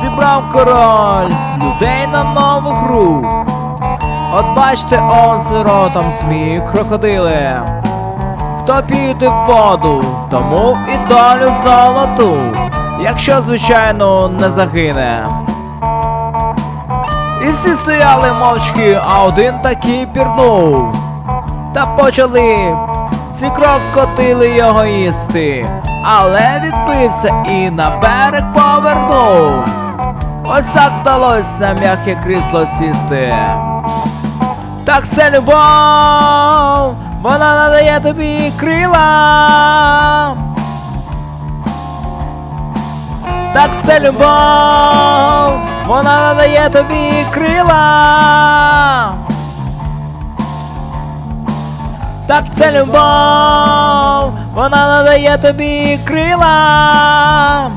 зібрав король людей на нову гру. От бачите озеро, там змії крокодили. Хто піде в воду, тому і долю золоту, якщо, звичайно, не загине. І всі стояли мовчки, а один такий пірнув. Та почали ці крокодили його їсти, але відбився і на берег повернув. Ось так вдалося на м'яке крісло сісти. Так це любов, вона надає тобі крила. Так це любов, вона надає тобі крила. Так це любов, вона надає тобі крила.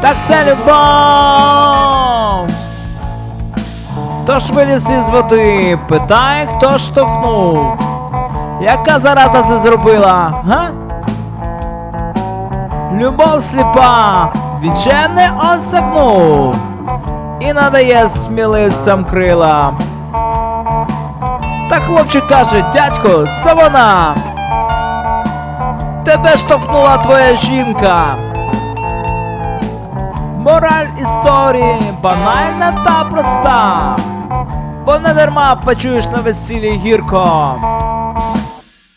Так це любов. Тож виліз із води, питає, хто штовхнув. Яка зараза це зробила, га? Любов сліпа, ще осягнув і надає сміливцям крила. Та хлопчик каже, дядько, це вона. Тебе штовхнула твоя жінка. Мораль історії банальна та проста. Бо не дарма почуєш на весіллі гірко.